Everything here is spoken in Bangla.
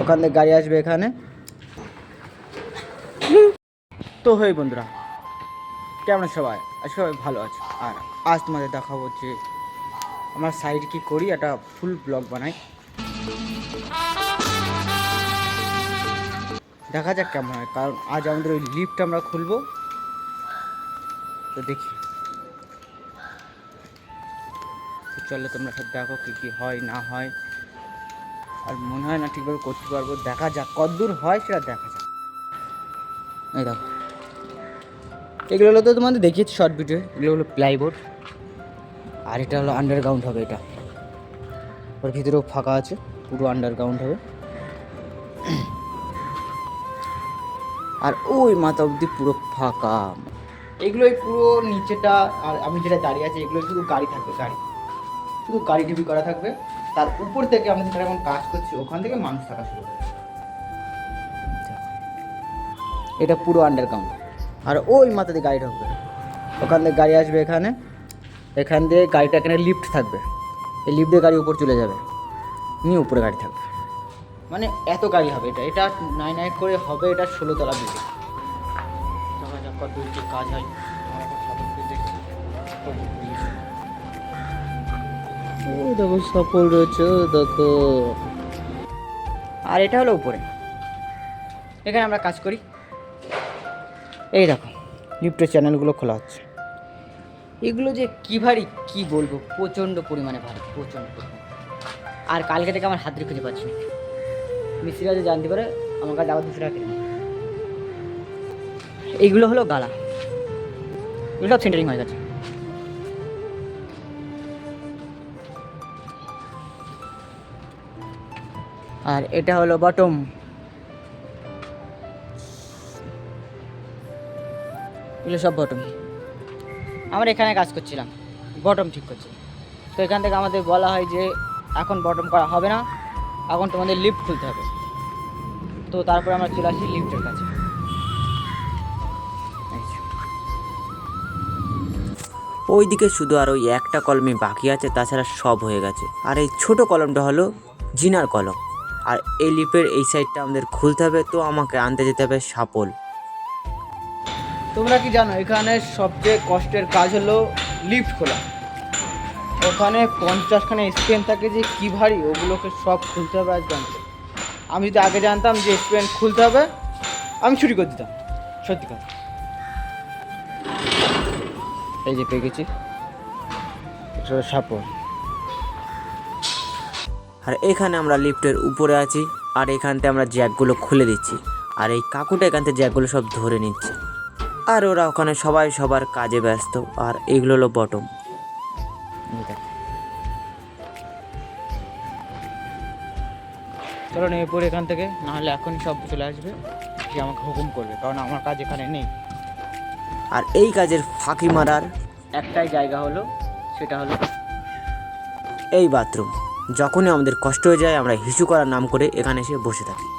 ওখান থেকে গাড়ি আসবে এখানে। তো হই বন্ধুরা, কেমন সবাই? সবাই ভালো আছে। আর আজ তোমাদের দেখাবো যে আমার সাইড কি করি, একটা ফুল ব্লগ বানাই। দেখা যাক কেমন হয়, কারণ আজ আমাদের ওই লিফট আমরা খুলবো। তো দেখি। চলো তোমরা সব দেখো কী কী হয়, না হয়। আর মনে হয় না ঠিকভাবে করতে পারব। দেখা যাক, কতদূর হয় সেটা দেখা যাক। এই দেখো। এগুলো হলো তো তোমাদের দেখিয়েছি শর্ট ভিডিও এগুলো হলো প্লাইবোর্ড আর এটা হলো আন্ডারগ্রাউন্ড হবে এটা। ওর ভিতরেও ফাঁকা আছে, পুরো আন্ডারগ্রাউন্ড হবে। আর ওই মাথা অবধি পুরো ফাঁকা। এগুলোই পুরো নিচেটা, আর আমি যেটা দাঁড়িয়ে আছি, এগুলো শুধু গাড়ি থাকবে, গাড়ি। শুধু গাড়ি টিভি করা থাকবে। তার উপর থেকে আমরা যেখানে এখন কাজ করছি ওখান থেকে মানুষ থাকা শুরু হবে এটা পুরো আন্ডারগ্রাউন্ড আর ওই মাথা দিয়ে গাড়ি ঢুকবে। ওখান থেকে গাড়ি আসবে এখানে। এখান দিয়ে গাড়িটা এখানে লিফট থাকবে। এই লিফট দিয়ে গাড়ি উপর চলে যাবে। নিয়ে উপরে গাড়ি থাকবে। মানে এত গাড়ি হবে এটা। এটা নাই নাই করে হবে এটা ষোলোতলা বিল্ডিং দেখা যাক কত কাজ হয়। আমরা এখন সাপোর্ট দেখছি দূর দেখো, সফল রয়েছে দেখো। আর এটা হলো উপরে। এখানে আমরা কাজ করি। এই দেখো লিফটের চ্যানেলগুলো খোলা হচ্ছে। এগুলো যে কী ভারী কী বলব? প্রচণ্ড পরিমাণে ভারী, প্রচণ্ড আর কালকে থেকে আমার হাতড়ি খুঁজে পাচ্ছি না। মিস্ত্রিরা যে জানতে পারে, আমার কাছে আবার দুশো টাকা এইগুলো হলো গালা। এগুলো সেন্টারিং হয়ে গেছে। আর এটা হলো বটম এগুলো সব বটম আমরা এখানে কাজ করছিলাম বটম ঠিক করছি। তো এখান থেকে আমাদের বলা হয় যে, এখন বটম করা হবে না, এখন তোমাদের লিফট খুলতে হবে। তো তারপরে আমরা চলে আসি লিফটের কাছে। এই যে। ওইদিকে শুধু আর ওই একটা কলমই বাকি আছে, তাছাড়া সব হয়ে গেছে। আর এই ছোট কলমটা হলো জিনার কলম। আর এই লিপের এই সাইডটা আমাদের খুলতে হবে, তো আমাকে আনতে যেতে হবে সাপল। তোমরা কি জানো, এখানে সবচেয়ে কষ্টের কাজ হলো লিফট খোলা। ওখানে পঞ্চাশখানে স্পেন থাকে যে কী ভারী, ওগুলোকে সব খুলতে হবে আজ জানতে আমি যদি আগে জানতাম যে স্পেন খুলতে হবে, আমি ছুটি করে দিতাম, সত্যি কথা। এই যে পেয়ে গেছি। সাপোর্ট আর এখানে আমরা লিফটের উপরে আছি আর এখান থেকে আমরা জ্যাকগুলো খুলে দিচ্ছি। আর এই কাকুটা এখান থেকে জ্যাকগুলো সব ধরে নিচ্ছে। আর ওরা ওখানে সবাই সবার কাজে ব্যস্ত আর এইগুলো হলো বটম। চলো নেমে পড়ি এখান থেকে নাহলে এখনই সব চলে আসবে যে আমাকে হুকুম করবে কারণ আমার কাজ এখানে নেই। আর এই কাজের ফাঁকি মারার একটাই জায়গা হলো সেটা হলো এই বাথরুম যখনই আমাদের কষ্ট হয়ে যায় আমরা হিসু করার নাম করে এখানে এসে বসে থাকি।